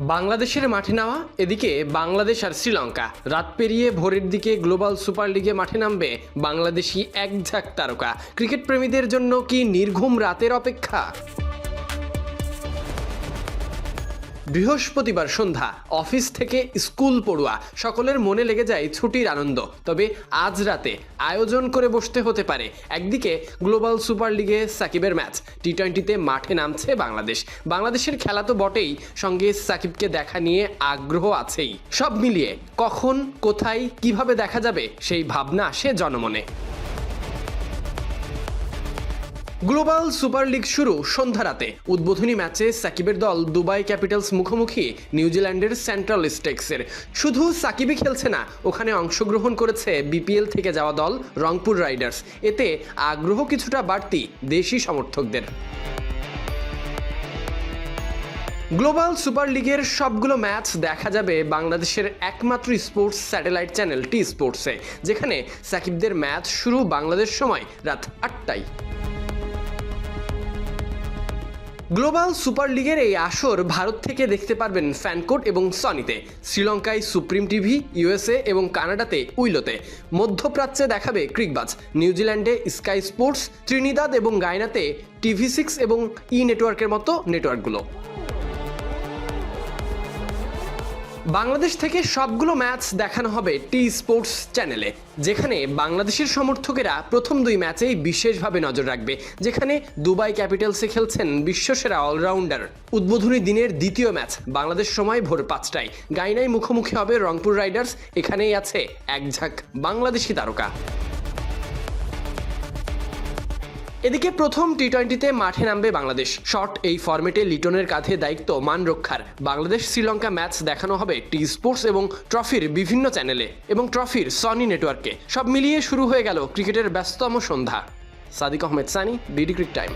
বাংলাদেশের মাঠে নামা এদিকে বাংলাদেশ আর শ্রীলঙ্কা। রাত পেরিয়ে ভোরের দিকে গ্লোবাল সুপার লিগে মাঠে নামবে বাংলাদেশি এক ঝাঁক তারকা। ক্রিকেট প্রেমীদের জন্য কি নির্ঘুম রাতের অপেক্ষা? বৃহস্পতিবার সন্ধ্যা, অফিস থেকে স্কুল পড়ুয়া, সকলের মনে লেগে যায় ছুটির আনন্দ। তবে আজ রাতে আয়োজন করে বসতে হতে পারে। একদিকে গ্লোবাল সুপার লিগে সাকিবের ম্যাচ টি টোয়েন্টিতে মাঠে নামছে বাংলাদেশ। বাংলাদেশের খেলা তো বটেই, সঙ্গে সাকিবকে দেখা নিয়ে আগ্রহ আছেই। সব মিলিয়ে কখন, কোথায়, কীভাবে দেখা যাবে, সেই ভাবনা আসে জনমনে। গ্লোবাল সুপার লিগ শুরু সন্ধ্যা রাতে। উদ্বোধনী ম্যাচে সাকিবের দল দুবাই ক্যাপিটালস মুখোমুখি নিউজিল্যান্ডের সেন্ট্রাল স্টেক্সের। শুধু সাকিবই খেলছে না, ওখানে অংশগ্রহণ করেছে বিপিএল থেকে যাওয়া দল রংপুর রাইডার্স। এতে আগ্রহ কিছুটা বাড়তি দেশি সমর্থকদের। গ্লোবাল সুপার লিগের সবগুলো ম্যাচ দেখা যাবে বাংলাদেশের একমাত্র স্পোর্টস স্যাটেলাইট চ্যানেল টি স্পোর্টসে, যেখানে সাকিবদের ম্যাচ শুরু বাংলাদেশ সময় রাত আটটায়। গ্লোবাল সুপার লিগের এই আসর ভারত থেকে দেখতে পারবেন ফ্যানকোট এবং সনিতে, শ্রীলঙ্কায় সুপ্রিম টিভি, ইউএসএ এবং কানাডাতে উইলোতে। মধ্যপ্রাচ্যে দেখাবে ক্রিকবাজ, নিউজিল্যান্ডে স্কাই স্পোর্টস, ত্রিনিদাদ এবং গায়নাতে টিভি সিক্স এবং ই নেটওয়ার্কের মতো নেটওয়ার্কগুলো। বাংলাদেশ থেকে সবগুলো ম্যাচ দেখানো হবে টি স্পোর্টস চ্যানেলে, যেখানে বাংলাদেশের সমর্থকেরা প্রথম দুই ম্যাচেই বিশেষভাবে নজর রাখবে, যেখানে দুবাই ক্যাপিটালসে খেলছেন বিশ্বসেরা অলরাউন্ডার উদ্বোধনী দিনের দ্বিতীয় ম্যাচ, বাংলাদেশ সময় ভোর পাঁচটায়। গাইনায় মুখোমুখি হবে রংপুর রাইডার্স, এখানেই আছে এক ঝাঁক বাংলাদেশি তারকা। এদিকে প্রথম টি টোয়েন্টিতে মাঠে নামবে বাংলাদেশ। শর্ট এই ফর্মেটে লিটনের কাঁধে দায়িত্ব মান রক্ষার। বাংলাদেশ শ্রীলঙ্কা ম্যাচ দেখানো হবে টি স্পোর্টস এবং ট্রফির বিভিন্ন চ্যানেলে এবং ট্রফির সনি নেটওয়ার্কে সব মিলিয়ে শুরু হয়ে গেল ক্রিকেটের ব্যস্ততম সন্ধ্যা। Sadik Ahmed Sani BD cric time